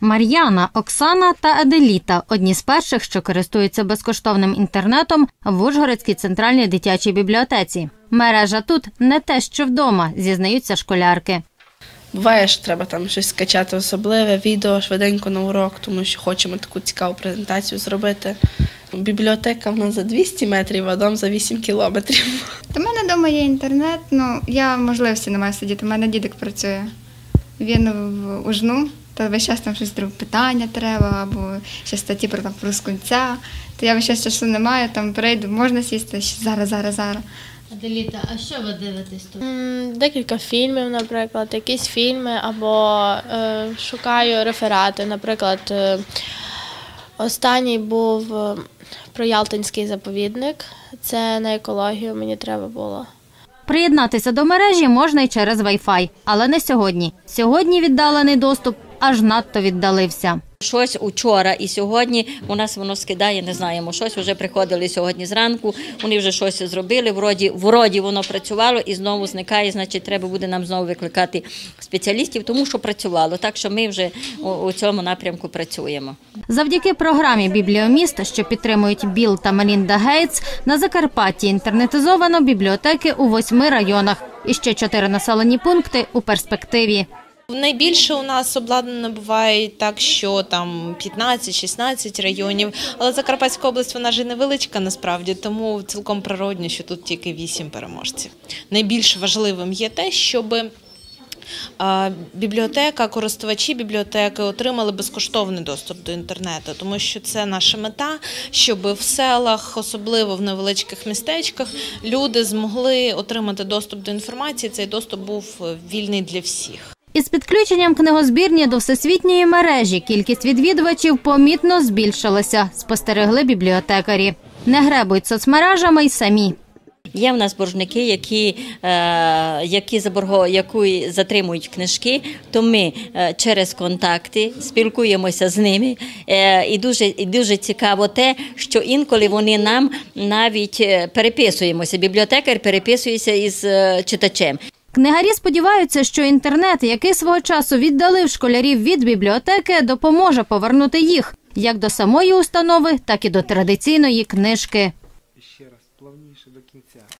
Мар'яна, Оксана та Аделіта одні з перших, що користуються безкоштовним інтернетом в Ужгородській центральній дитячій бібліотеці. Мережа тут не те, що вдома, зізнаються школярки. Буває, що треба там щось скачати особливе, відео швиденько на урок, тому що хочемо таку цікаву презентацію зробити. Бібліотека в нас за 200 метрів, а дом за 8 кілометрів. У мене вдома є інтернет, ну я можливості не маю сидіти. У мене дідик працює. Він в Ужну, то весь час там щось друге питання треба, або ще статті про там про скунця. То я весь час часу не маю, там прийду, можна сісти ще зараз, зараз, зараз. Аделіта, а що ви дивитесь тут? М, Декілька фільмів, наприклад, якісь фільми, або е, шукаю реферати. Наприклад, е, останній був е, про Ялтинський заповідник. Це на екологію мені треба було. Приєднатися до мережі можна й через Wi-Fi, але не сьогодні. Сьогодні віддалений доступ аж надто віддалився. Щось учора і сьогодні у нас воно скидає, не знаємо. Щось вже приходили сьогодні зранку. Вони вже щось зробили. Вроді, вроді воно працювало і знову зникає. Значить, треба буде нам знову викликати спеціалістів, тому що працювало. Так що ми вже у, у цьому напрямку працюємо. Завдяки програмі Бібліоміст, що підтримують Біл та Мелінда Гейтс, на Закарпатті інтернетизовано бібліотеки у восьми районах і ще чотири населені пункти у перспективі. Найбільше у нас обладнано буває так, що там 15-16 районів, але Закарпатська область вона ж і невеличка насправді, тому цілком природньо, що тут тільки 8 переможців. Найбільш важливим є те, щоб бібліотека, користувачі бібліотеки отримали безкоштовний доступ до інтернету, тому що це наша мета, щоб в селах, особливо в невеличких містечках, люди змогли отримати доступ до інформації. Цей доступ був вільний для всіх. Із підключенням книгозбірні до всесвітньої мережі кількість відвідувачів помітно збільшилася, спостерегли бібліотекарі. Не гребують соцмережами й самі. Є в нас боржники, які, е, які, заборго, які затримують книжки, то ми е, через контакти спілкуємося з ними. Е, і, дуже, і дуже цікаво те, що інколи вони нам навіть переписуємося. Бібліотекар переписується із читачем. Книгарі сподіваються, що інтернет, який свого часу віддалив школярів від бібліотеки, допоможе повернути їх як до самої установи, так і до традиційної книжки. ще раз плавніше до кінця.